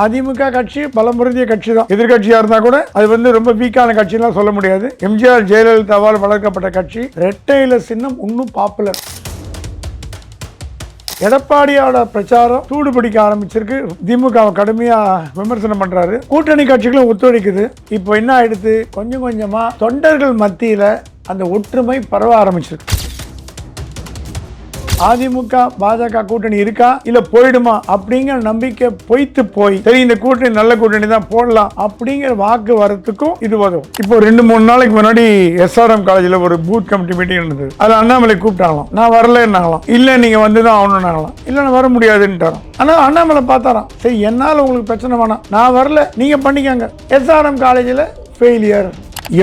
அதிமுக கட்சி பலமுறைய கட்சி தான் எதிர்கட்சியா இருந்தா கூட அது வந்து ரொம்ப வீக்கான கட்சிலாம் சொல்ல முடியாது. எம்ஜிஆர் ஜெயலலிதாவால் வளர்க்கப்பட்ட கட்சி ரெட்டையில சின்னம் இன்னும் பாப்புலர் எடப்பாடியோட பிரச்சாரம் சூடு பிடிக்க ஆரம்பிச்சிருக்கு. திமுக கடுமையா விமர்சனம் பண்றாரு. கூட்டணி கட்சிகளும் ஒத்துழைக்குது. இப்போ என்ன ஆயிடுது? கொஞ்சம் கொஞ்சமா தொண்டர்கள் மத்தியில அந்த ஒற்றுமை பரவ ஆரம்பிச்சிருக்கு. அதிமுக பாஜக கூட்டணி இருக்கா? இல்ல போயிடுமா? அப்படிங்கிற நம்பிக்கை பொய்த்து போய் சரி இந்த கூட்டணி நல்ல கூட்டணி தான் போடலாம் அப்படிங்கிற வாக்கு வரத்துக்கும் இது உதவும். இப்போ ரெண்டு மூணு நாளைக்கு முன்னாடி எஸ்ஆர்எம் காலேஜில் ஒரு பூத் கமிட்டி மீட்டிங் இருந்தது அதுல அண்ணாமலை கூப்பிட்டாங்களாம். நான் வரலன்னாங்களாம். இல்ல நீங்க வந்து தான் ஆகணும்னாங்களாம். இல்ல நான் வர முடியாதுன்ட்டாராம். ஆனா அண்ணாமலை பார்த்தாராம். சரி என்னால உங்களுக்கு பிரச்சனை வேணாம். நான் வரல. நீங்க பண்ணிக்கங்க. எஸ்ஆர்எம் காலேஜில் ஃபெயிலியர்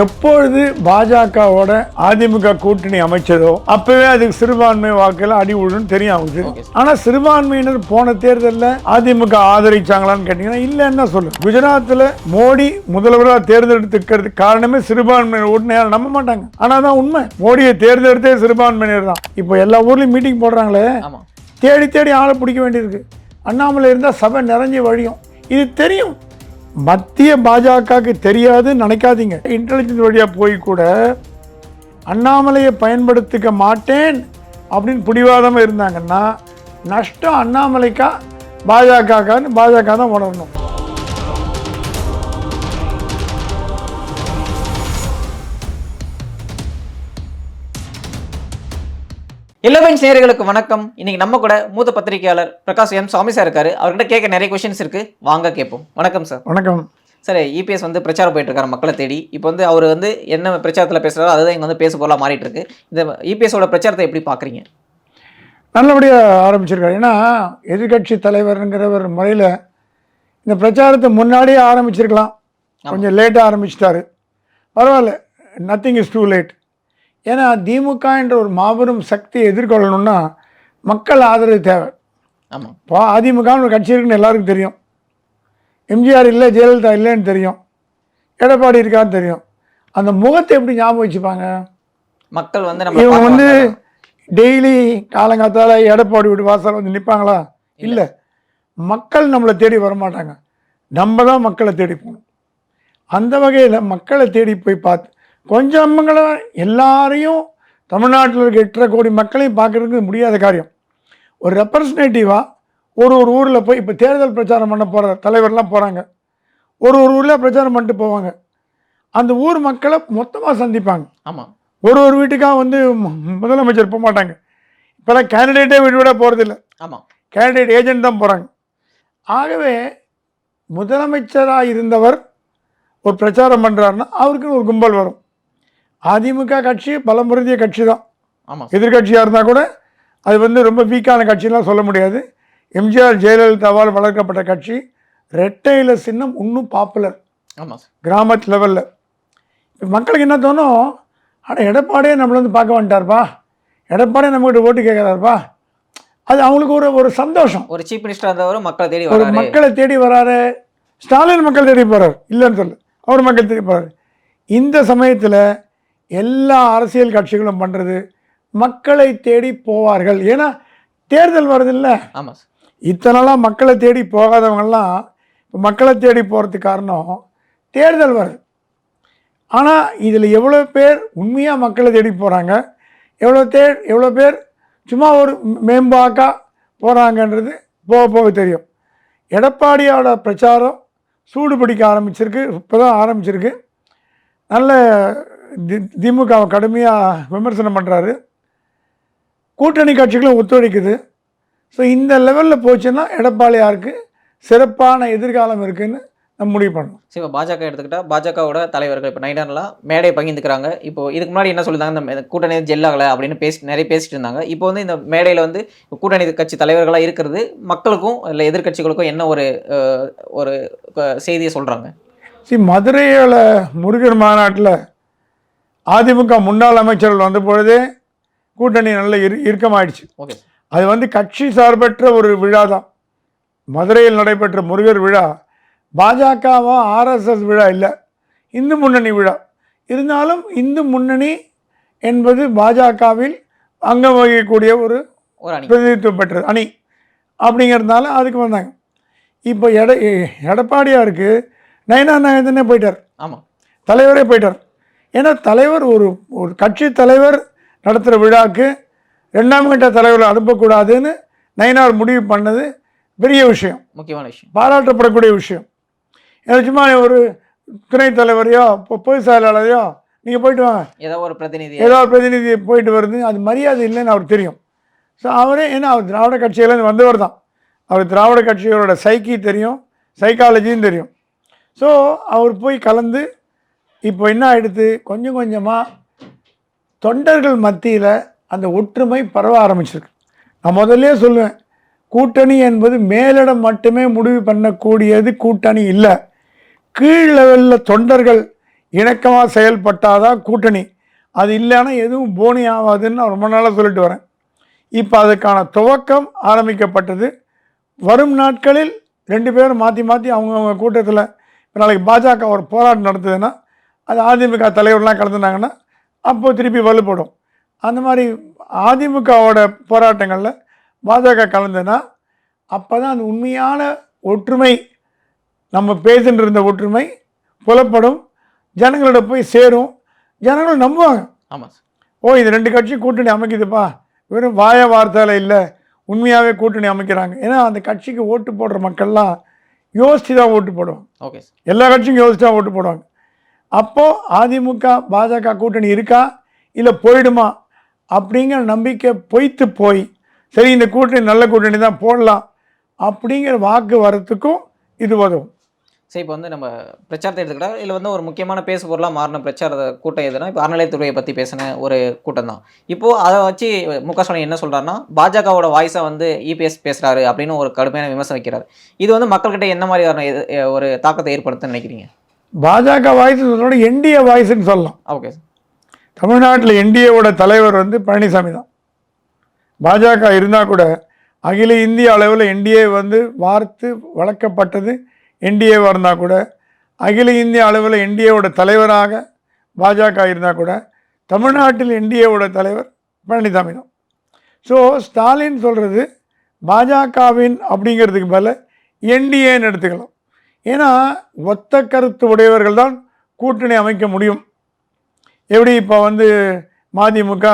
எப்பொழுது பாஜகவோட அதிமுக கூட்டணி அமைச்சதோ அப்பவே அதுக்கு சிறுபான்மை வாக்குல அடி விழுன்னு தெரியும் அவங்களுக்கு. ஆனா சிறுபான்மையினர் போன தேர்தல்ல அதிமுக ஆதரிச்சாங்களான்னு கேட்டீங்கன்னா இல்லைன்னு சொல்லு. குஜராத்ல மோடி முதல்வராக தேர்ந்தெடுத்துக்கிறதுக்கு காரணமே சிறுபான்மையினர் யாரும் நம்ப மாட்டாங்க. ஆனா தான் உண்மை. மோடியை தேர்ந்தெடுத்தே சிறுபான்மையினர் தான். இப்போ எல்லா ஊர்லயும் மீட்டிங் போடுறாங்களே. தேடி தேடி ஆளை பிடிக்க வேண்டியிருக்கு. அண்ணாமலை இருந்தால் சபை நிறைஞ்சு வழியும். இது தெரியும். மத்திய பாஜகவுக்கு தெரியாதுன்னு நினைக்காதீங்க. இன்டெலிஜென்ஸ் வழியாக போய் கூட அண்ணாமலையை பயன்படுத்திக்க மாட்டேன் அப்படின்னு பிடிவாதமாக இருந்தாங்கன்னா நஷ்டம் அண்ணாமலைக்கா பாஜகக்கான்னு பாஜக தான் உணரணும். இளவன் நேயர்களுக்கு வணக்கம். இன்னைக்கு நம்ம கூட மூத்த பத்திரிகையாளர் பிரகாஷ் எம் சுவாமி சார் இருக்காரு. அவர்கிட்ட கேட்க நிறைய கொஸ்டின்ஸ் இருக்கு. வாங்க கேட்போம். வணக்கம் சார் வணக்கம். சார் இபிஎஸ் வந்து பிரச்சாரம் போயிட்டு இருக்காரு மக்களை தேடி. இப்போ வந்து அவர் வந்து என்ன பிரச்சாரத்தில் பேசுறாரோ அதுதான் இங்கே வந்து பேச பொருளாக மாறிட்டு இருக்கு. இந்த இபிஎஸோட பிரச்சாரத்தை எப்படி பார்க்குறீங்க நல்லபடியாக ஆரம்பிச்சிருக்காரு. ஏன்னா எதிர்கட்சி தலைவருங்கிற ஒரு முறையில் இந்த பிரச்சாரத்தை முன்னாடியே ஆரம்பிச்சிருக்கலாம். கொஞ்சம் லேட்டாக ஆரம்பிச்சிட்டாரு. பரவாயில்ல. நத்திங் இஸ் டூ லேட் ஏன்னா திமுக என்ற ஒரு மாபெரும் சக்தியை எதிர்கொள்ளணும்னா மக்கள் ஆதரவு தேவை. ஆமாம் இப்போ அதிமுகன்னு ஒரு கட்சி இருக்குன்னு எல்லாருக்கும் தெரியும். எம்ஜிஆர் இல்லை ஜெயலலிதா இல்லைன்னு தெரியும். எடப்பாடி இருக்கான்னு தெரியும். அந்த முகத்தை எப்படி ஞாபகம் வச்சுப்பாங்க? மக்கள் வந்து நம்ம இவங்க வந்து. டெய்லி காலங்காத்தால எடப்பாடி வீட்டு வாசல் வந்து நிற்பாங்களா இல்லை. மக்கள் நம்மளை தேடி வரமாட்டாங்க. நம்ம தான் மக்களை தேடி போகணும். அந்த வகையில் மக்களை தேடி போய் பார்த்து கொஞ்சம் அம்மங்களை எல்லாரையும் தமிழ்நாட்டில் இருக்க எட்டரை கோடி மக்களையும் பார்க்கறதுக்கு முடியாத காரியம். ஒரு ரெப்ரசன்டேட்டிவாக ஒரு ஒரு ஊரில் போய் இப்போ தேர்தல் பிரச்சாரம் பண்ண போகிற தலைவர்லாம் போகிறாங்க ஒரு ஒரு ஊரில் பிரச்சாரம் பண்ணிட்டு போவாங்க. அந்த ஊர் மக்களை மொத்தமாக சந்திப்பாங்க. ஆமாம் ஒரு ஒரு வீட்டுக்காக வந்து முதலமைச்சர் போக மாட்டாங்க. இப்போலாம் கேண்டிடேட்டே வீடு விட போகிறதில்ல ஆமாம் கேண்டிடேட் ஏஜென்ட் தான் போகிறாங்க ஆகவே முதலமைச்சராக இருந்தவர் ஒரு பிரச்சாரம் பண்ணுறாருன்னா அவருக்குன்னு ஒரு கும்பல் வரும். அதிமுக கட்சி பலமுறைய கட்சி தான் ஆமாம் எதிர்கட்சியாக இருந்தால் கூட அது வந்து ரொம்ப வீக்கான கட்சிலாம் சொல்ல முடியாது. எம்ஜிஆர் ஜெயலலிதாவால் வளர்க்கப்பட்ட கட்சி ரெட்டையில சின்னம் இன்னும் பாப்புலர். ஆமாம் கிராமத்து லெவலில் இப்போ மக்களுக்கு என்ன தோணும்? ஆனால் எடப்பாடியே நம்மளை வந்து பார்க்க வந்துட்டார்ப்பா. எடப்பாடியே நம்மகிட்ட ஓட்டு கேட்குறாருப்பா. அது அவங்களுக்கு ஒரு ஒரு சந்தோஷம். ஒரு சீஃப் மினிஸ்டர் இருந்தவரும் மக்களை தேடி ஒரு மக்களை தேடி வராரு. ஸ்டாலின் மக்கள் தேடி போகிறார் இல்லைன்னு சொல்லு. அவர் மக்கள் தேடி போகிறார் இந்த சமயத்தில் எல்லா அரசியல் கட்சிகளும் பண்ணுறது மக்களை தேடி போவார்கள். ஏன்னா தேர்தல் வருதில்ல. ஆமாம் சார். இத்தனைலாம் மக்களை தேடி போகாதவங்கெல்லாம் இப்போ மக்களை தேடி போகிறதுக்கு காரணம் தேர்தல் வருது. ஆனால் இதில் எவ்வளோ பேர் உண்மையாக மக்களை தேடி போகிறாங்க எவ்வளோ தே எவ்வளோ பேர் சும்மா ஒரு மேம்பாக்கா போகிறாங்கன்றது போக போக தெரியும். எடப்பாடியோட பிரச்சாரம் சூடு பிடிக்க ஆரம்பிச்சிருக்கு இப்போ தான் ஆரம்பிச்சிருக்கு. நல்ல தி திமுகவை கடுமையாக விமர்சனம் பண்ணுறாரு கூட்டணி கட்சிகளும் ஒத்துழைக்குது. ஸோ இந்த லெவலில் போச்சுன்னா எடப்பாடியாருக்கு சிறப்பான எதிர்காலம் இருக்குன்னு நம்ம முடிவு பண்ணணும். சரி இப்போ பாஜக எடுத்துக்கிட்டா பாஜகவோட தலைவர்கள் இப்போ நைனான்லாம் மேடை பகிர்ந்துக்கிறாங்க. இப்போ இதுக்கு முன்னாடி என்ன சொல்லியிருந்தாங்க இந்த கூட்டணி ஜெல்லாகலை அப்படின்னு பேசி நிறைய பேசிட்டு இருந்தாங்க. இப்போ வந்து இந்த மேடையில் வந்து கூட்டணி கட்சி தலைவர்களாக இருக்கிறது மக்களுக்கும் இல்லை எதிர்க்கட்சிகளுக்கும் என்ன ஒரு ஒரு செய்தியை சொல்கிறாங்க சி மதுரையில் முருகன் மாநாட்டில் அதிமுக முன்னாள் அமைச்சர்கள் வந்த பொழுதே கூட்டணி நல்ல இரு இறுக்கமாயிடுச்சு. அது வந்து கட்சி சார்பற்ற ஒரு விழா தான் மதுரையில் நடைபெற்ற முருகர் விழா பாஜகவா ஆர்எஸ்எஸ் விழா இல்லை. இந்து முன்னணி விழா. இருந்தாலும் இந்து முன்னணி என்பது பாஜகவில் அங்கம் வகிக்கக்கூடிய ஒரு பிரதிநிதித்துவம் பெற்றது. அணி. அப்படிங்கிறதுனால அதுக்கு வந்தாங்க. இப்போ எட எடப்பாடியாருக்கு நயனா நாயந்தனே போயிட்டார். ஆமாம் தலைவரே போயிட்டார். ஏன்னா தலைவர் ஒரு ஒரு கட்சி தலைவர் நடத்துகிற விழாக்கு ரெண்டாம் கட்ட தலைவரை அனுப்பக்கூடாதுன்னு நயனார் முடிவு பண்ணது பெரிய விஷயம். முக்கியமான விஷயம். பாராட்டப்படக்கூடிய விஷயம். ஏன்னா சும்மா ஒரு துணைத் தலைவரையோ பொ- பொதுச் செயலாளரையோ நீங்கள் போயிட்டு வாங்க. ஏதோ ஒரு பிரதிநிதி. ஏதோ ஒரு பிரதிநிதி போயிட்டு வருது. அது மரியாதை இல்லைன்னு அவருக்கு தெரியும். ஸோ அவரே ஏன்னா அவர் திராவிட கட்சியிலேருந்து வந்தவர் தான். அவர் திராவிட கட்சிகளோட சைக்கி தெரியும் சைக்காலஜியும் தெரியும். ஸோ அவர் போய் கலந்து இப்போ என்ன ஆகிடுது கொஞ்சம் கொஞ்சமாக தொண்டர்கள் மத்தியில் அந்த ஒற்றுமை பரவ ஆரம்பிச்சிருக்கு. நான் முதல்லே சொல்லுவேன் கூட்டணி என்பது மேலிடம் மட்டுமே முடிவு பண்ணக்கூடியது கூட்டணி இல்லை. கீழ் லெவலில் தொண்டர்கள் இணக்கமாக செயல்பட்டாதான் கூட்டணி. அது இல்லைன்னா எதுவும் போனி ஆகாதுன்னு நான் ரொம்ப நாளாக சொல்லிட்டு வரேன். இப்போ அதுக்கான துவக்கம் ஆரம்பிக்கப்பட்டது. வரும் நாட்களில் ரெண்டு பேரும் மாற்றி மாற்றி அவங்கவுங்க கூட்டத்தில் இப்போ நாளைக்கு பாஜக ஒரு போராட்டம் நடத்துதுன்னா அது அதிமுக தலைவர்லாம் கலந்துனாங்கன்னா அப்போது திருப்பி வலுப்படும். அந்த மாதிரி அதிமுகவோட போராட்டங்களில் பாஜக கலந்துன்னா அப்போ தான் அந்த உண்மையான ஒற்றுமை நம்ம பேசிட்டு இருந்த ஒற்றுமை புலப்படும் ஜனங்களோட போய் சேரும். ஜனங்கள் நம்புவாங்க. ஆமாம் சார். ஓ இது ரெண்டு கட்சி கூட்டணி அமைக்குதுப்பா. வெறும் வாய வார்த்தையில் இல்லை உண்மையாகவே கூட்டணி அமைக்கிறாங்க. ஏன்னா அந்த கட்சிக்கு ஓட்டு போடுற மக்கள்லாம் யோசித்து தான் ஓட்டு போடுவாங்க. ஓகே எல்லா கட்சியும் யோசிச்சு தான் ஓட்டு போடுவாங்க. அப்போது அதிமுக பாஜக கூட்டணி இருக்கா? இல்லை போயிடுமா? அப்படிங்கிற நம்பிக்கை பொய்த்து போய் சரி இந்த கூட்டணி நல்ல கூட்டணி தான் போடலாம் அப்படிங்கிற வாக்கு வரத்துக்கும் இது உதவும். சரி இப்போ வந்து நம்ம பிரச்சாரத்தை எடுத்துக்கிட்டா இல்லை வந்து ஒரு முக்கியமான பேசு பொருளாக மாறின பிரச்சார கூட்டம் எதுனா இப்போ அறநிலையத்துறையை பற்றி பேசின ஒரு கூட்டம் தான். இப்போது அதை வச்சு மு க ஸ்டாலின் என்ன சொல்கிறாருன்னா பாஜகவோட வாய்ஸை வந்து இபிஎஸ் பேசுகிறாரு அப்படின்னு ஒரு கடுமையான விமர்சனம் வைக்கிறார். இது வந்து மக்கள்கிட்ட என்ன மாதிரியான ஒரு தாக்கத்தை ஏற்படுத்த நினைக்கிறீங்க? பாஜக வாய்ஸ் சொல்கிறோட என்டிஏ வாய்ஸ்ன்னு சொல்லலாம். ஓகே தமிழ்நாட்டில் என்டிஏவோட தலைவர் வந்து பழனிசாமி தான். பாஜக இருந்தால் கூட அகில இந்திய அளவில் என்டிஏ வந்து வார்த்து வளர்க்கப்பட்டது என்டிஏவாக இருந்தால் கூட அகில இந்திய அளவில் என்டிஏவோட தலைவராக பாஜக இருந்தால் கூட தமிழ்நாட்டில் என்டிஏவோட தலைவர் பழனிசாமி தான். ஸோ ஸ்டாலின் சொல்கிறது பாஜகவின் அப்படிங்கிறதுக்கு பதில் என்டிஏன்னு எடுத்துக்கலாம். ஏன்னா ஒத்த கருத்து உடையவர்கள் தான் கூட்டணி அமைக்க முடியும். எப்படி இப்போ வந்து மதிமுக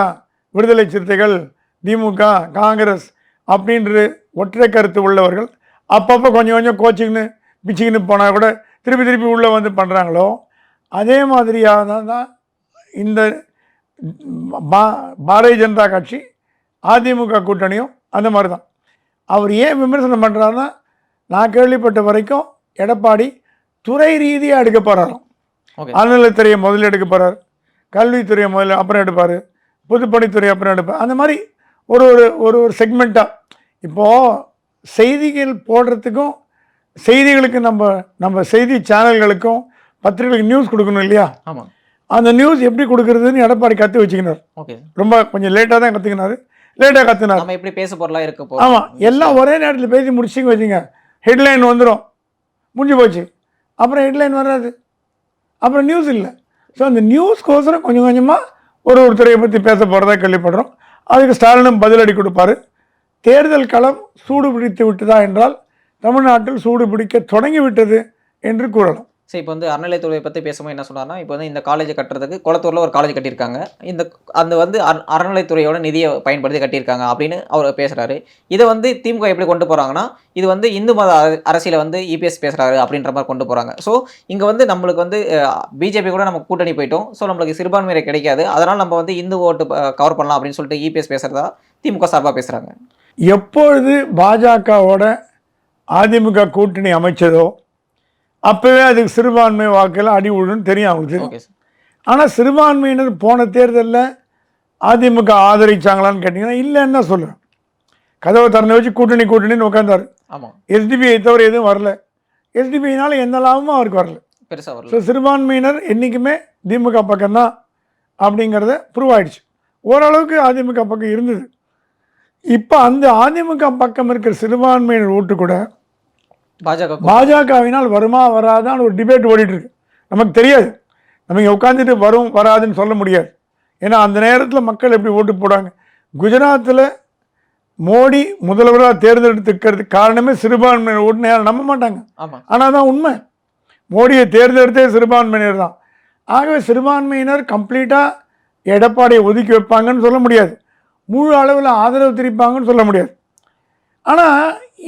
விடுதலை சிறுத்தைகள் திமுக காங்கிரஸ் அப்படின்ற ஒற்றை கருத்து உள்ளவர்கள் அப்பப்போ கொஞ்சம் கொஞ்சம் கோச்சிங்னு பிச்சுக்கின்னு போனால் கூட திருப்பி திருப்பி உள்ளே வந்து பண்ணுறாங்களோ அதே மாதிரியாக தான் இந்த பா பாரதிய ஜனதா கட்சி அதிமுக கூட்டணியும் அந்த மாதிரி தான் அவர் ஏன் விமர்சனம் பண்ணுறாருன்னா நான் கேள்விப்பட்ட வரைக்கும் எடப்பாடி துறை ரீதியாக எடுக்க போகிறாராம் அறநிலைத்துறையை முதல்ல எடுக்க போகிறார் கல்வித்துறையை முதல்ல அப்புறம் எடுப்பார். பொதுப்பணித்துறை அப்புறம் எடுப்பார். அந்த மாதிரி ஒரு ஒரு ஒரு ஒரு செக்மெண்ட்டாக இப்போது செய்திகள் போடுறதுக்கும் செய்திகளுக்கு நம்ம நம்ம செய்தி சேனல்களுக்கும் பத்திரிகைகளுக்கு நியூஸ் கொடுக்கணும் இல்லையா? ஆமாம் அந்த நியூஸ் எப்படி கொடுக்குறதுன்னு எடப்பாடி கற்று வச்சுக்கினார். ஓகே. ரொம்ப கொஞ்சம் லேட்டாக தான் கற்றுக்கினாரு லேட்டாக கற்றுனார் நம்ம எப்படி பேசு பொருளாக இருக்க ஆமாம் எல்லாம் ஒரே நேரத்தில் பேசி முடிச்சிங்க வச்சுங்க. ஹெட்லைன் வந்துடும் முடிஞ்சு போச்சு. அப்புறம் ஹெட்லைன் வராது. அப்புறம் நியூஸ் இல்லை. ஸோ அந்த நியூஸ்க்கோசரம் கொஞ்சம் கொஞ்சமாக ஒரு ஒரு துறையை பற்றி பேச போகிறதா கேள்விப்படுறோம். அதுக்கு ஸ்டாலினும் பதிலடி கொடுப்பாரு. தேர்தல் களம் சூடு பிடித்து விட்டதா என்றால் தமிழ்நாட்டில் சூடு பிடிக்க தொடங்கி விட்டது என்று கூறலாம். ஸோ இப்போ வந்து அறநிலையத்துறையை பற்றி பேசும்போது என்ன சொன்னார்னா இப்போ வந்து இந்த காலேஜ் கட்டுறதுக்கு குளத்தூரில் ஒரு காலேஜ் கட்டியிருக்காங்க. இந்த அந்த வந்து அற- அறநிலைத்துறையோட நிதியை பயன்படுத்தி கட்டியிருக்காங்க அப்படின்னு அவர் பேசுகிறாரு இதை வந்து திமுக எப்படி கொண்டு போகிறாங்கன்னா இது வந்து இந்து மத அர- அரசியலை வந்து இபிஎஸ் பேசுகிறாரு அப்படின்ற மாதிரி கொண்டு போகிறாங்க ஸோ இங்கே வந்து நம்மளுக்கு வந்து பிஜேபி கூட நம்ம கூட்டணி போயிட்டோம். ஸோ நம்மளுக்கு சிறுபான்மையை கிடைக்காது. அதனால் நம்ம வந்து இந்து ஓட்டு கவர் பண்ணலாம் அப்படின்னு சொல்லிட்டு இபிஎஸ் பேசுகிறதா திமுக சார்பாக பேசுகிறாங்க எப்பொழுது பாஜகவோட அதிமுக கூட்டணி அமைச்சதோ அப்போவே அதுக்கு சிறுபான்மை வாக்கெல்லாம் அடி விழுன்னு தெரியும் அவங்களுக்கு. ஆனால் சிறுபான்மையினர் போன தேர்தலில் அதிமுக ஆதரிச்சாங்களான்னு கேட்டிங்கன்னா இல்லைன்னு சொல்லுவேன் கதவை திறந்து வச்சு கூட்டணி கூட்டணின்னு உட்காந்தாரு எஸ்டிபிஐ தவிர எதுவும் வரல. எஸ்டிபிஐனால எந்த லாபமும் அவருக்கு வரல. பெருசாக வரல. ஸோ சிறுபான்மையினர் என்றைக்குமே திமுக பக்கம்தான் அப்படிங்கிறத ப்ரூவ் ஆயிடுச்சு. ஓரளவுக்கு அதிமுக பக்கம் இருந்தது. இப்போ அந்த அதிமுக பக்கம் இருக்கிற சிறுபான்மையினர் ஓட்டு கூட பாஜக பாஜகவினால் வருமா வராதான்னு ஒரு டிபேட் ஓடிட்டு இருக்கு நமக்கு தெரியாது. நம்ம இங்கே உட்காந்துட்டு வரும் வராதுன்னு சொல்ல முடியாது. ஏன்னா அந்த நேரத்தில் மக்கள் எப்படி ஓட்டு போடுவாங்க? குஜராத்தில் மோடி முதல்வராக தேர்ந்தெடுத்துக்கிறதுக்கு காரணமே சிறுபான்மையினர் ஓட்டுன்னு யாரும் நம்ப மாட்டாங்க. ஆனால் தான் உண்மை. மோடியை தேர்ந்தெடுத்தே சிறுபான்மையினர் தான். ஆகவே சிறுபான்மையினர் கம்ப்ளீட்டாக எடப்பாடியை ஒதுக்கி வைப்பாங்கன்னு சொல்ல முடியாது. முழு அளவில் ஆதரவு தெரிவிப்பாங்கன்னு சொல்ல முடியாது. ஆனால்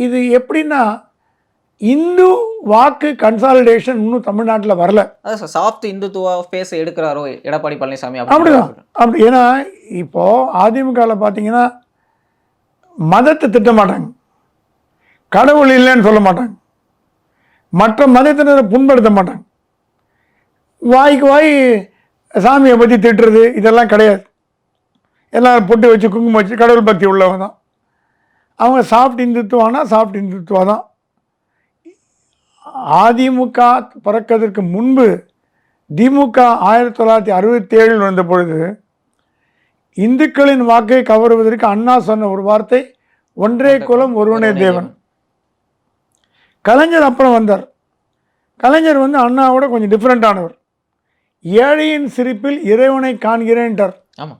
இது எப்படின்னா இந்து வாக்கு கன்சாலிடேஷன் இன்னும் தமிழ்நாட்டில் வரல. சாஃப்ட் இந்துத்துவா ஃபேஸ் எடுக்கிறாரோ எடப்பாடி பழனிசாமி அப்படிதான். அப்படி ஏன்னா இப்போ அதிமுகவில் பார்த்தீங்கன்னா மதத்தை திட்ட மாட்டாங்க. கடவுள் இல்லைன்னு சொல்ல மாட்டாங்க. மற்ற மதத்தினரை புண்படுத்த மாட்டாங்க. வாய்க்கு வாய் சாமியை பற்றி திட்டுறது இதெல்லாம் கிடையாது. எல்லாம் பொட்டு வச்சு குங்குமம் வச்சு கடவுள் பக்தி உள்ளவங்க தான். அவங்க சாஃப்ட் இந்துத்துவானா சாஃப்ட் இந்துத்துவா தான். அதிமுக பிறக்கிறதுக்கு முன்பு திமுக ஆயிரத்தி தொள்ளாயிரத்தி அறுபத்தி ஏழில் வந்த பொழுது இந்துக்களின் வாக்கை கவருவதற்கு அண்ணா சொன்ன ஒரு வார்த்தை ஒன்றே குலம் ஒருவனே தேவன். கலைஞர் அப்புறம் வந்தார். கலைஞர் வந்து அண்ணாவோட கொஞ்சம் டிஃப்ரெண்ட்டானவர் ஏழையின் சிரிப்பில் இறைவனை காண்கிறேன்ட்டார். ஆமா.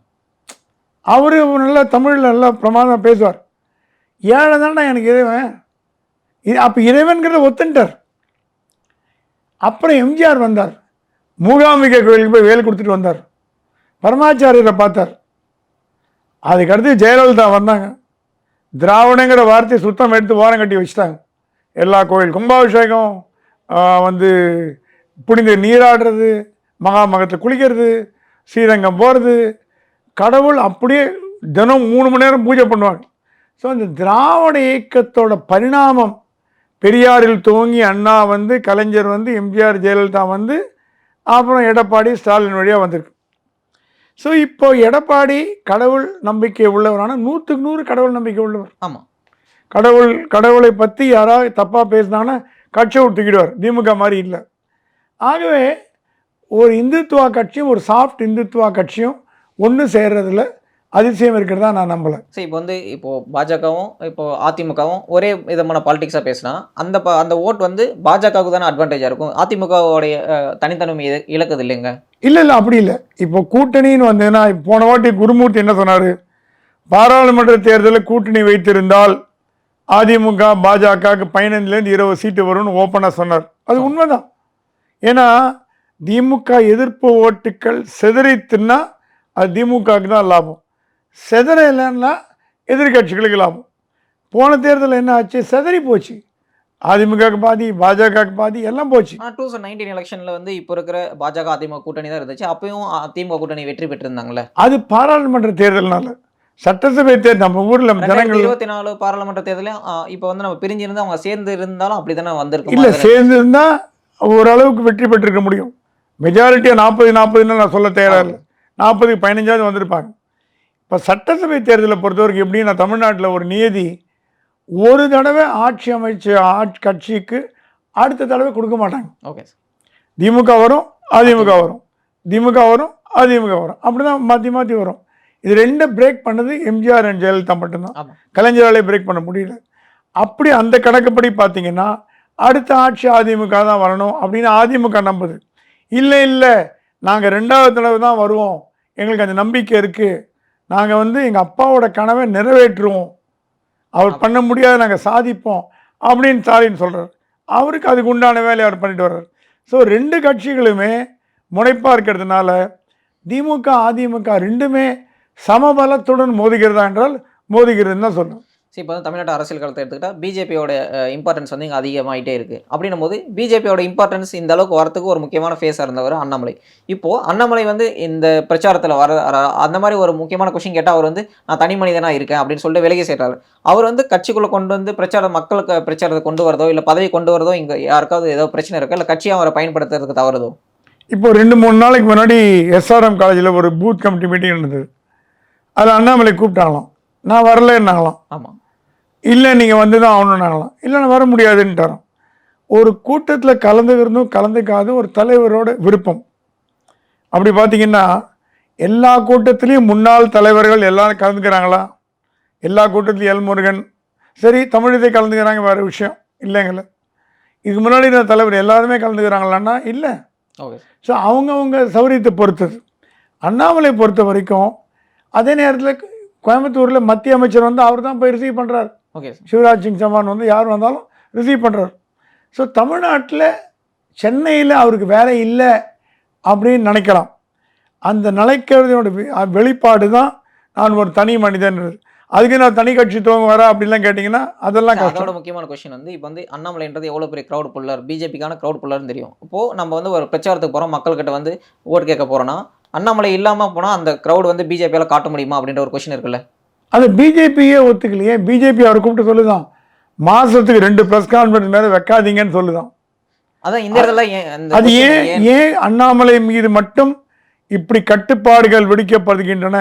அவர் நல்லா தமிழில் நல்லா பிரமாதம் பேசுவார். ஏழை தானே எனக்கு இறைவன். அப்போ இறைவன்கிறத ஒத்துன்ட்டார். அப்புறம் எம்ஜிஆர் வந்தார். மூகாம்பிகை கோயிலுக்கு போய் வேல் கொடுத்துட்டு வந்தார். பரமாச்சாரியரை பார்த்தார். அதுக்கடுத்து ஜெயலலிதா வந்தாங்க. திராவிடங்கிற வார்த்தையை சுத்தம் எடுத்து ஓரம் கட்டி வச்சுட்டாங்க. எல்லா கோயில் கும்பாபிஷேகம் வந்து புனித நீராடுறது மகாமகத்தில் குளிக்கிறது ஸ்ரீரங்கம் போகிறது கடவுள் அப்படியே தினம் மூணு மணி நேரம் பூஜை பண்ணுவாங்க. ஸோ இந்த திராவிட இயக்கத்தோட பரிணாமம் பெரியாரில் துவங்கி அண்ணா வந்து கலைஞர் வந்து எம்ஜிஆர் ஜெயலலிதா வந்து அப்புறம் எடப்பாடி ஸ்டாலின் வழியாக வந்திருக்கு. ஸோ இப்போ எடப்பாடி கடவுள் நம்பிக்கை உள்ளவரான நூற்றுக்கு நூறு கடவுள் நம்பிக்கை உள்ளவர். ஆமா. கடவுள் கடவுளை பற்றி யாராவது தப்பாக பேசினாங்கன்னா கட்சியை விட்டு தூக்கிடுவார். திமுக மாதிரி இல்லை. ஆகவே ஒரு இந்துத்துவா கட்சியும் ஒரு சாஃப்ட் இந்துத்துவா கட்சியும் ஒன்று சேர்றதுல அதிசயம் இருக்கிறதா நான் நம்பலை. சரி இப்போ வந்து இப்போ பாஜகவும் இப்போ அதிமுகவும் ஒரே விதமான பாலிடிக்ஸாக பேசினா அந்த ப அந்த ஓட் வந்து பாஜகவுக்கு தானே அட்வான்டேஜாக இருக்கும்? அதிமுகவுடைய தனித்தன்மை இழ- இழக்குது இல்லைங்க? இல்லை இல்லை அப்படி இல்லை. இப்போ கூட்டணின்னு வந்ததுன்னா போன வாட்டி குருமூர்த்தி என்ன சொன்னார்? பாராளுமன்ற தேர்தலில் கூட்டணி வைத்திருந்தால் அதிமுக பாஜகவுக்கு பதினைந்துலேருந்து இருபது சீட்டு வரும்னு ஓப்பனாக சொன்னார். அது உண்மைதான். ஏன்னா திமுக எதிர்ப்பு ஓட்டுக்கள் செதறி தின்னா அது திமுகவுக்கு தான் லாபம். செதற இல்லைன்னா எதிர்கட்சிகளுக்கு லாபம். போன தேர்தலில் என்ன ஆச்சு? செதறி போச்சு. அதிமுகவுக்கு பாதி பாஜகவுக்கு பாதி எல்லாம் போச்சு. டூ தௌசண்ட் நைன்டீன் எலெக்ஷனில் வந்து இப்போ இருக்கிற பாஜக அதிமுக கூட்டணி தான் இருந்துச்சு. அப்பயும் அதிமுக கூட்டணி வெற்றி பெற்றிருந்தாங்களே அது பாராளுமன்ற தேர்தல்னால. சட்டசபை தேர்தல் நம்ம ஊர்ல ஜனங்கள் இருபத்தி நாலு பாராளுமன்ற தேர்தலையும் இப்போ வந்து நம்ம பிரிஞ்சிருந்து அவங்க சேர்ந்து இருந்தாலும் அப்படி தானே வந்திருக்கும் இல்ல சேர்ந்திருந்தா ஓரளவுக்கு வெற்றி பெற்றிருக்க முடியும். மெஜாரிட்டியா நாற்பது நாற்பதுன்னு நான் சொல்ல தயாரா இல்லை. நாற்பதுக்கு பதினஞ்சாவது வந்திருப்பாங்க. இப்போ சட்டசபை தேர்தலை பொறுத்தவரைக்கும் எப்படின்னா தமிழ்நாட்டில் ஒரு நியதி ஒரு தடவை ஆட்சி அமைச்ச ஆட்சி கட்சிக்கு அடுத்த தடவை கொடுக்க மாட்டாங்க. ஓகே திமுக வரும் அதிமுக வரும். திமுக வரும் அதிமுக வரும். அப்படிதான் மாற்றி மாற்றி வரும். இது ரெண்டை பிரேக் பண்ணது எம்ஜிஆர் அண்ட் ஜெயலலிதா மட்டும்தான். கலைஞராலே பிரேக் பண்ண முடியல. அப்படி அந்த கணக்குப்படி பார்த்தீங்கன்னா அடுத்த ஆட்சி அதிமுக தான் வரணும் அப்படின்னு அதிமுக நம்புது. இல்லை இல்லை. நாங்கள் ரெண்டாவது தடவை தான் வருவோம். எங்களுக்கு அந்த நம்பிக்கை இருக்குது நாங்கள் வந்து எங்கள் அப்பாவோட கனவை நிறைவேற்றுவோம். அவர் பண்ண முடியாத நாங்கள் சாதிப்போம் அப்படின்னு ஸ்டாலின் சொல்கிறார் அவருக்கு அதுக்கு உண்டான வேலையை அவர் பண்ணிட்டு வர்றார். ஸோ ரெண்டு கட்சிகளுமே முனைப்பாக இருக்கிறதுனால திமுக அதிமுக ரெண்டுமே சமபலத்துடன் மோதுகிறதா என்றால் மோதுகிறதுன்னு தான் சொல்லணும். சரி இப்போ வந்து தமிழ்நாட்டு அரசியல் காலத்தை எடுத்துக்கிட்டா பிஜேபியோட இம்பார்ட்டன்ஸ் வந்து இங்கே அதிகமாகிட்டே இருக்குது அப்படின்னும் போது பிஜேபியோட இம்பார்ட்டன்ஸ் இந்த அளவுக்கு வரத்துக்கு ஒரு முக்கியமான ஃபேஸாக இருந்தவர் அண்ணாமலை. இப்போது அண்ணாமலை வந்து இந்த பிரச்சாரத்தில் வர அந்த மாதிரி ஒரு முக்கியமான கொஷின் கேட்டால் அவர் வந்து நான் தனி மனிதனாக இருக்கேன் அப்படின்னு சொல்லிட்டு விலகி சேர்றாரு. அவர் வந்து கட்சிக்குள்ளே கொண்டு வந்து பிரச்சாரம் மக்களுக்கு பிரச்சாரத்தை கொண்டு வரதோ இல்லை பதவி கொண்டு வரதோ இங்கே யாருக்காவது ஏதோ பிரச்சனை இருக்கா? இல்லை கட்சியை அவரை பயன்படுத்துறதுக்கு தவறுதோ? இப்போ ரெண்டு மூணு நாளைக்கு முன்னாடி எஸ்ஆர்எம் காலேஜில் ஒரு பூத் கமிட்டி மீட்டிங் இருந்தது அதில் அண்ணாமலை கூப்பிட்டாங்களாம். நான் வரலன்னாங்களாம். ஆமாம் இல்லை நீங்கள் வந்து தான் ஆகணுன்னாங்களாம் இல்லை நான் வர முடியாதுன்ட்டாராம். ஒரு கூட்டத்தில் கலந்துக்கிறதும் கலந்துக்காத ஒரு தலைவரோட விருப்பம். அப்படி பார்த்தீங்கன்னா எல்லா கூட்டத்திலையும் முன்னாள் தலைவர்கள் எல்லாரும் கலந்துக்கிறாங்களா? எல்லா கூட்டத்திலையும் எல் முருகன். சரி தமிழத்தை கலந்துக்கிறாங்க வேறு விஷயம். இல்லைங்கள இதுக்கு முன்னாடி இருந்த தலைவர் எல்லாருமே கலந்துக்கிறாங்களான்னா? இல்லை. ஸோ அவங்கவுங்க சௌரியத்தை பொறுத்தது. அண்ணாமலை பொறுத்த வரைக்கும் அதே நேரத்தில் கோயம்புத்தூரில் மத்திய அமைச்சர் வந்து அவர் தான் போய் ரிசீவ் பண்ணுறாரு ஓகே. சார் சிவராஜ் சிங் சௌஹான் வந்து யார் வந்தாலும் ரிசீவ் பண்ணுறாரு ஸோ தமிழ்நாட்டில் சென்னையில் அவருக்கு வேலை இல்லை அப்படின்னு நினைக்கலாம். அந்த நினைக்கிறதோட வெ- வெளிப்பாடு தான் நான் ஒரு தனி மனிதன் அதுக்கு நான் தனி கட்சி துவங்க வர அப்படிலாம் கேட்டிங்கன்னா அதெல்லாம் அதோட முக்கியமான கொஸ்டின் வந்து இப்போ வந்து அண்ணாமலைன்றது எவ்வளோ பெரிய க்ரௌட் புல்லர் பிஜேபிக்கான க்ரௌட் புல்லர்னு தெரியும். இப்போ நம்ம வந்து ஒரு பிரச்சாரத்துக்கு போகிறோம் மக்கள்கிட்ட வந்து ஓட்டு கேட்க போகிறோன்னா அண்ணாமலை இல்லாமல் போனால் அந்த க்ரௌட் வந்து பிஜேபியால் காட்ட முடியுமா அப்படின்ற ஒரு கொஸ்டின் இருக்குல்ல? அது பிஜேபியே ஒத்துக்கலையே. பிஜேபி அவரை கூப்பிட்டு சொல்லுதான். மாதத்துக்கு ரெண்டு ப்ரெஸ் கான்ஃபரன்ஸ் மேலே வைக்காதீங்கன்னு சொல்லுதான். அதான் இந்த அது ஏன் ஏன்? அண்ணாமலை மீது மட்டும் இப்படி கட்டுப்பாடுகள் விதிக்கப்படுகின்றன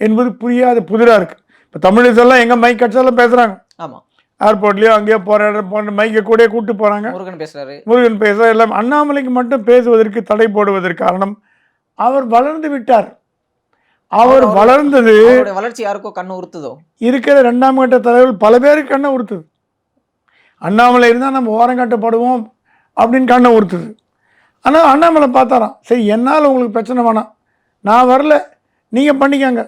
என்பது புரியாத புதிராக இருக்கு. இப்போ தமிழிசெல்லாம் எங்கே மைக் கட்சாலும் பேசுகிறாங்க ஆமாம் ஏர்போர்ட்லேயோ அங்கேயோ போகிற போன மைக்கை கூட கூட்டு போகிறாங்க முருகன் பேசுறாரு. முருகன் பேச எல்லாம் அண்ணாமலைக்கு மட்டும் பேசுவதற்கு தடை போடுவதற்கு காரணம் அவர் வளர்ந்து விட்டார். அவர் வளர்ந்தது வளர்ச்சி யாருக்கோ கண்ணு உறுத்துதோ? இருக்கிற ரெண்டாம் கட்ட தலைவர்கள் பல பேருக்கு கண்ணை உறுத்துது. அண்ணாமலை இருந்தால் நம்ம ஓரம் கட்டப்படுவோம் அப்படின்னு கண்ணை உறுத்துது. ஆனால் அண்ணாமலை பார்த்தாராம் சரி என்னால் உங்களுக்கு பிரச்சனை வேணாம். நான் வரல. நீங்கள் பண்ணிக்கங்க.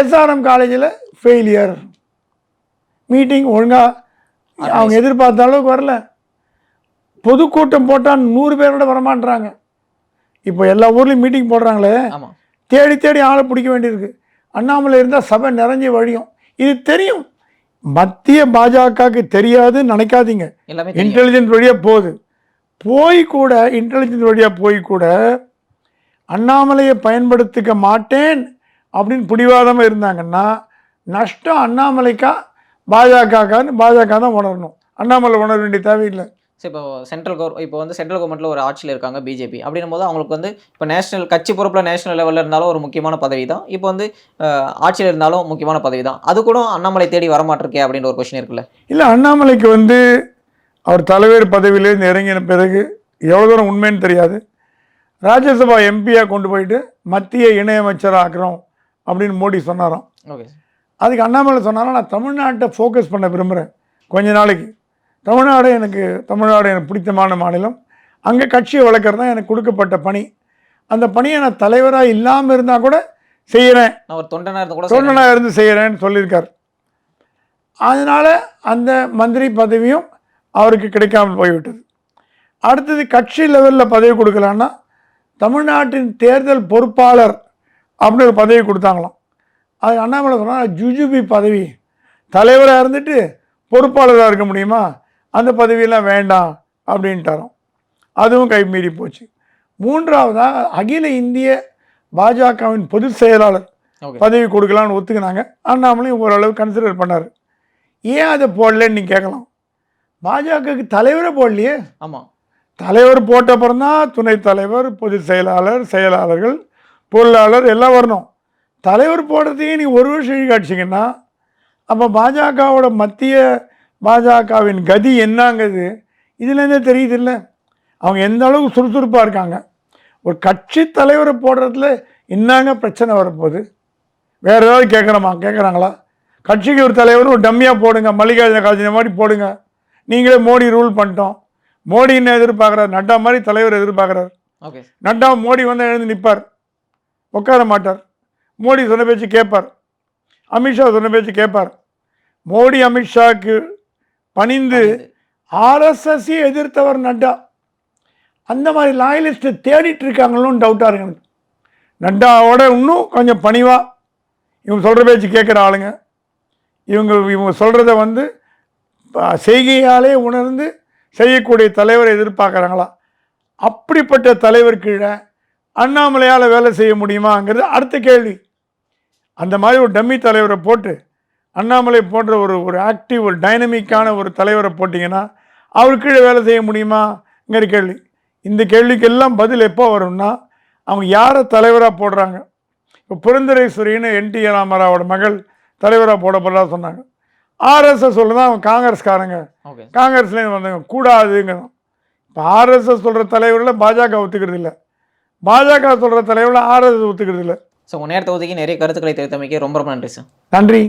எஸ்ஆர்எம் காலேஜில் ஃபெயிலியர் மீட்டிங் ஒழுங்காக அவங்க எதிர்பார்த்த அளவுக்கு வரல. பொதுக்கூட்டம் போட்டால் நூறு பேரோட வரமாட்றாங்க. இப்போ எல்லா ஊர்லேயும் மீட்டிங் போடுறாங்களே. ஆமாம் தேடி தேடி ஆளை பிடிக்க வேண்டியிருக்கு. அண்ணாமலை இருந்தால் சபை நிறைஞ்சு வழியும். இது தெரியும். மத்திய பாஜகவுக்கு தெரியாதுன்னு நினைக்காதீங்க. இன்டெலிஜென்ட் வழியாக போகுது. போய் கூட இன்டெலிஜென்ட் வழியாக போய் கூட அண்ணாமலையை பயன்படுத்திக்க மாட்டேன் அப்படின்னு பிடிவாதமாக இருந்தாங்கன்னா நஷ்டம் அண்ணாமலைக்கா பாஜகக்கான்னு பாஜக தான் உணரணும். அண்ணாமலை உணர வேண்டிய தேவையில்லை. சரி இப்போ சென்ட்ரல் கவர் இப்போ வந்து சென்ட்ரல் கவர்மெண்ட்டில் ஒரு ஆட்சியில் இருக்காங்க பிஜேபி அப்படின்னும் போது அவங்களுக்கு வந்து இப்போ நேஷனல் கட்சி பொறுப்பில் நேஷனல் லெவலில் இருந்தாலும் ஒரு முக்கியமான பதவி தான். இப்போ வந்து ஆட்சியில் இருந்தாலும் முக்கியமான பதவி தான். அது கூட அண்ணாமலை தேடி வரமாட்டிருக்கே அப்படின்ற ஒரு கொஸ்டின் இருக்குல்ல? இல்லை அண்ணாமலைக்கு வந்து அவர் தலைவர் பதவியிலேருந்து இறங்கின பிறகு எவ்வளோ தூரம் உண்மைன்னு தெரியாது. ராஜ்யசபா எம்பியாக கொண்டு போயிட்டு மத்திய இணையமைச்சராக ஆக்குறோம் அப்படின்னு மோடி சொன்னாராம். ஓகே அதுக்கு அண்ணாமலை சொன்னாலும் நான் தமிழ்நாட்டை ஃபோக்கஸ் பண்ண விரும்புகிறேன் கொஞ்ச நாளைக்கு. தமிழ்நாடு எனக்கு தமிழ்நாடு எனக்கு பிடித்தமான மாநிலம். அங்கே கட்சியை வளர்க்குறது தான் எனக்கு கொடுக்கப்பட்ட பணி. அந்த பணியை நான் தலைவராக இல்லாமல் இருந்தால் கூட செய்கிறேன் நான் ஒரு தொண்டனாக இருந்து கூட. தொண்டனாக இருந்து செய்கிறேன்னு சொல்லியிருக்கார். அதனால் அந்த மந்திரி பதவியும் அவருக்கு கிடைக்காமல் போய்விட்டது. அடுத்தது கட்சி லெவலில் பதவி கொடுக்கலான்னா தமிழ்நாட்டின் தேர்தல் பொறுப்பாளர் அப்படின்னு ஒரு பதவி கொடுத்தாங்களாம். அது அண்ணாமலை சொன்னால் ஜுஜுபி பதவி தலைவராக இருந்துட்டு பொறுப்பாளராக இருக்க முடியுமா? அந்த பதவியெல்லாம் வேண்டாம் அப்படின்ட்டாராம். அதுவும் கைமீறி போச்சு. மூன்றாவதாக அகில இந்திய பாஜகவின் பொதுச் செயலாளர் பதவி கொடுக்கலான்னு ஒத்துக்கினாங்க. அண்ணாமலையும் ஓரளவு கன்சிடர் பண்ணார். ஏன் அதை போடலன்னு நீ கேட்கலாம். பாஜகவுக்கு தலைவரே போடலையே. ஆமாம் தலைவர் போட்ட அப்புறம் தான் துணைத் தலைவர் பொதுச் செயலாளர் செயலாளர்கள் பொருளாளர் எல்லாம் வரணும். தலைவர் போடுறதையே நீ ஒரு வருஷம் இழுக்காட்சிங்கன்னா அப்போ பாஜகவோட மத்திய பாஜகவின் கதி என்னங்கிறது இதுலேருந்தே தெரியுது இல்லை அவங்க எந்த அளவுக்கு சுறுசுறுப்பாக இருக்காங்க? ஒரு கட்சி தலைவரை போடுறதுல என்னங்க பிரச்சனை வரப்போகுது? வேறு ஏதாவது கேட்குறோமா கேட்குறாங்களா? கட்சிக்கு ஒரு தலைவர் ஒரு டம்மியாக போடுங்க மல்லிகார்ஜுன கார்ஜுன மாதிரி போடுங்க. நீங்களே மோடி ரூல் பண்ணிட்டோம். மோடி என்ன எதிர்பார்க்குறாரு. நட்டா மாதிரி தலைவர் எதிர்பார்க்குறாரு. ஓகே. நட்டா மோடி வந்து எழுந்து நிற்பார் உட்கார மாட்டார். மோடி சொன்ன பேச்சு கேட்பார். அமித்ஷா சொன்ன பேச்சு கேட்பார். மோடி அமித்ஷாக்கு பணிந்து ஆர்எஸ்எஸ்ஸை எதிர்த்தவர் நட்டா. அந்த மாதிரி லாயலிஸ்ட்டை தேடிட்டு இருக்காங்களோன்னு டவுட்டாக இருக்கு எனக்கு. நட்டாவோட இன்னும் கொஞ்சம் பணிவாக இவங்க சொல்கிற பேச்சு கேட்குற ஆளுங்க. இவங்க இவங்க சொல்கிறத வந்து செய்கையாலே உணர்ந்து செய்யக்கூடிய தலைவரை எதிர்பார்க்குறாங்களா? அப்படிப்பட்ட தலைவர் கீழே அண்ணாமலையால் வேலை செய்ய முடியுமாங்கிறது அடுத்த கேள்வி. அந்த மாதிரி ஒரு டம்மி தலைவரை போட்டு அண்ணாமலை போன்ற ஒரு ஒரு ஆக்டிவ் ஒரு டைனமிக்கான ஒரு தலைவரை போட்டிங்கன்னா அவர் கீழே வேலை செய்ய முடியுமாங்கிற கேள்வி. இந்த கேள்விக்கெல்லாம் பதில் எப்போ வரும்னா அவங்க யாரை தலைவராக போடுறாங்க? இப்போ புரந்தரேஸ்வரின்னு என்டி ராமராவோட மகள் தலைவராக போடப்படுறதா சொன்னாங்க. ஆர்எஸ்எஸ் சொல்லுதான் அவங்க காங்கிரஸ்காரங்க. ஓகே. காங்கிரஸ்லேருந்து வந்தாங்க கூடாதுங்கிறோம் இப்போ ஆர்எஸ்எஸ் சொல்கிற தலைவரில் பாஜக ஒத்துக்கிறது இல்லை. பாஜக சொல்கிற தலைவரில் ஆர்எஸ்எஸ் ஒத்துக்கிறது இல்லை. ஸோ உங்கள் நேரத்தை ஒதுக்கி நிறைய கருத்துக்களை தெரிவித்தமைக்கு ரொம்ப ரொம்ப நன்றி சார் நன்றி.